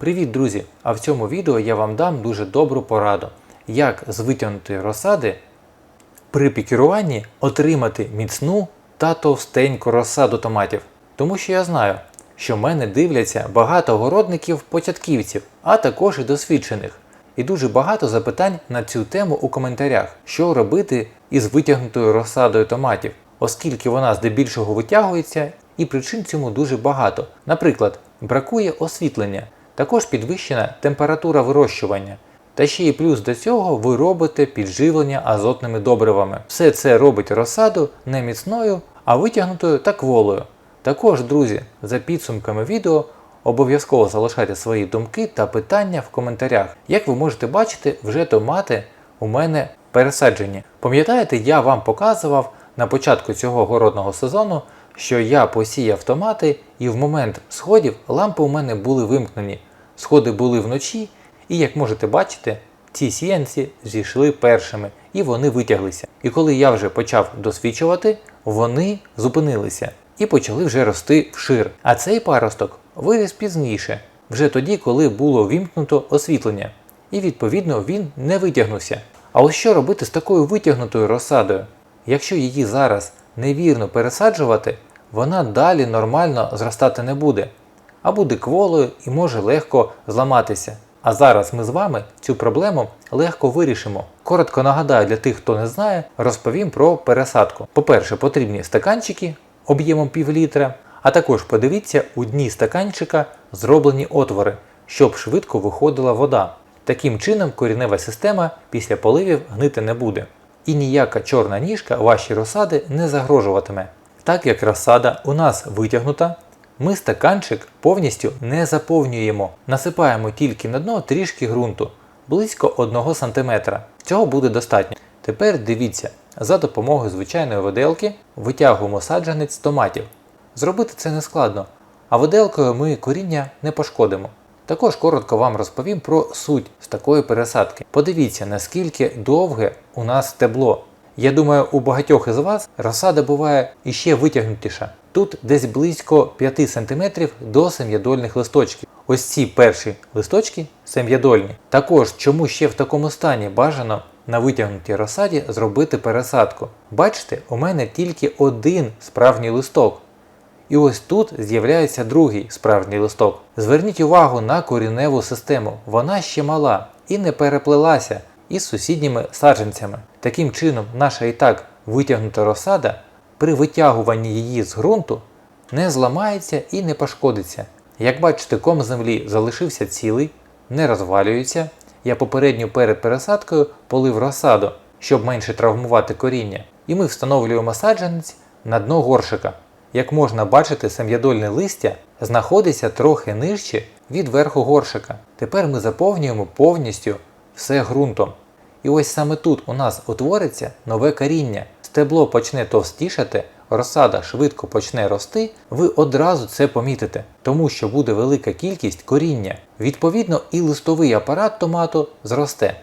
Привіт, друзі! А в цьому відео я вам дам дуже добру пораду, як з витягнутої розсади при пікіруванні отримати міцну та товстеньку розсаду томатів. Тому що я знаю, що мене дивляться багато городників-початківців, а також і досвідчених. І дуже багато запитань на цю тему у коментарях, що робити із витягнутою розсадою томатів, оскільки вона здебільшого витягується, і причин цьому дуже багато. Наприклад, бракує освітлення, також підвищена температура вирощування. Та ще й плюс до цього ви робите підживлення азотними добривами. Все це робить розсаду не міцною, а витягнутою та кволою. Також, друзі, за підсумками відео обов'язково залишайте свої думки та питання в коментарях. Як ви можете бачити, вже томати у мене пересаджені. Пам'ятаєте, я вам показував на початку цього городного сезону, що я посіяв томати і в момент сходів лампи у мене були вимкнені. Сходи були вночі, і як можете бачити, ці сіянці зійшли першими і вони витяглися. І коли я вже почав досвідчувати, вони зупинилися і почали вже рости вшир. А цей паросток виріс пізніше, вже тоді, коли було вімкнуто освітлення, і відповідно він не витягнувся. А ось що робити з такою витягнутою розсадою? Якщо її зараз невірно пересаджувати, вона далі нормально зростати не буде, а буде кволою і може легко зламатися. А зараз ми з вами цю проблему легко вирішимо. Коротко нагадаю для тих, хто не знає, розповім про пересадку. По-перше, потрібні стаканчики об'ємом пів літра, а також подивіться у дні стаканчика зроблені отвори, щоб швидко виходила вода. Таким чином корінева система після поливів гнити не буде. І ніяка чорна ніжка ваші розсади не загрожуватиме. Так як розсада у нас витягнута, ми стаканчик повністю не заповнюємо, насипаємо тільки на дно трішки ґрунту, близько 1 см. Цього буде достатньо. Тепер дивіться, за допомогою звичайної виделки витягуємо саджанець томатів. Зробити це не складно, а виделкою ми коріння не пошкодимо. Також коротко вам розповім про суть з такої пересадки. Подивіться, наскільки довге у нас стебло. Я думаю, у багатьох із вас розсада буває іще витягнутіша. Тут десь близько 5 см до сем'ядольних листочків. Ось ці перші листочки сем'ядольні. Також, чому ще в такому стані бажано на витягнутій розсаді зробити пересадку. Бачите, у мене тільки один справжній листок. І ось тут з'являється другий справжній листок. Зверніть увагу на коріневу систему, вона ще мала і не переплелася із сусідніми саджанцями. Таким чином, наша і так витягнута розсада при витягуванні її з ґрунту не зламається і не пошкодиться. Як бачите, ком землі залишився цілий, не розвалюється. Я попередньо перед пересадкою полив розсаду, щоб менше травмувати коріння. І ми встановлюємо саджанець на дно горшика. Як можна бачити, сем'ядольне листя знаходиться трохи нижче від верху горшика. Тепер ми заповнюємо повністю все ґрунтом. І ось саме тут у нас утвориться нове коріння. Стебло почне товстішати, розсада швидко почне рости, ви одразу це помітите, тому що буде велика кількість коріння. Відповідно, і листовий апарат томату зросте.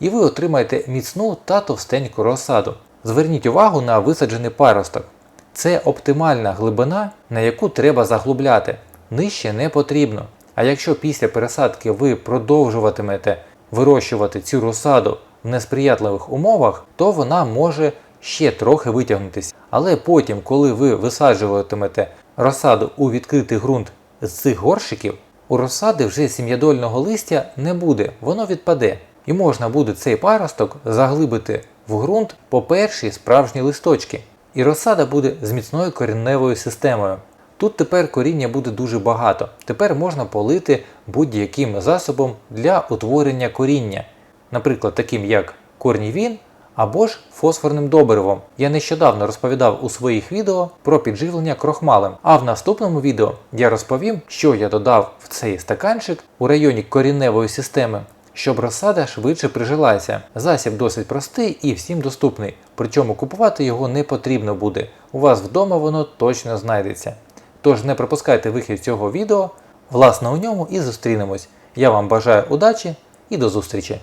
І ви отримаєте міцну та товстеньку розсаду. Зверніть увагу на висаджений паросток. Це оптимальна глибина, на яку треба заглубляти. Нижче не потрібно. А якщо після пересадки ви продовжуватимете вирощувати цю розсаду в несприятливих умовах, то вона може ще трохи витягнутися. Але потім, коли ви висаджуватимете розсаду у відкритий ґрунт з цих горщиків, у розсади вже сім'ядольного листя не буде, воно відпаде. І можна буде цей паросток заглибити в ґрунт по перші справжні листочки. І розсада буде з міцною корінневою системою. Тут тепер коріння буде дуже багато. Тепер можна полити будь-яким засобом для утворення коріння, наприклад, таким як корнівін або ж фосфорним добривом. Я нещодавно розповідав у своїх відео про підживлення крохмалем, а в наступному відео я розповім, що я додав в цей стаканчик у районі корінневої системи. Щоб розсада швидше прижилася. Засіб досить простий і всім доступний, причому купувати його не потрібно буде. У вас вдома воно точно знайдеться. Тож не пропускайте вихід цього відео, власне у ньому і зустрінемось. Я вам бажаю удачі і до зустрічі!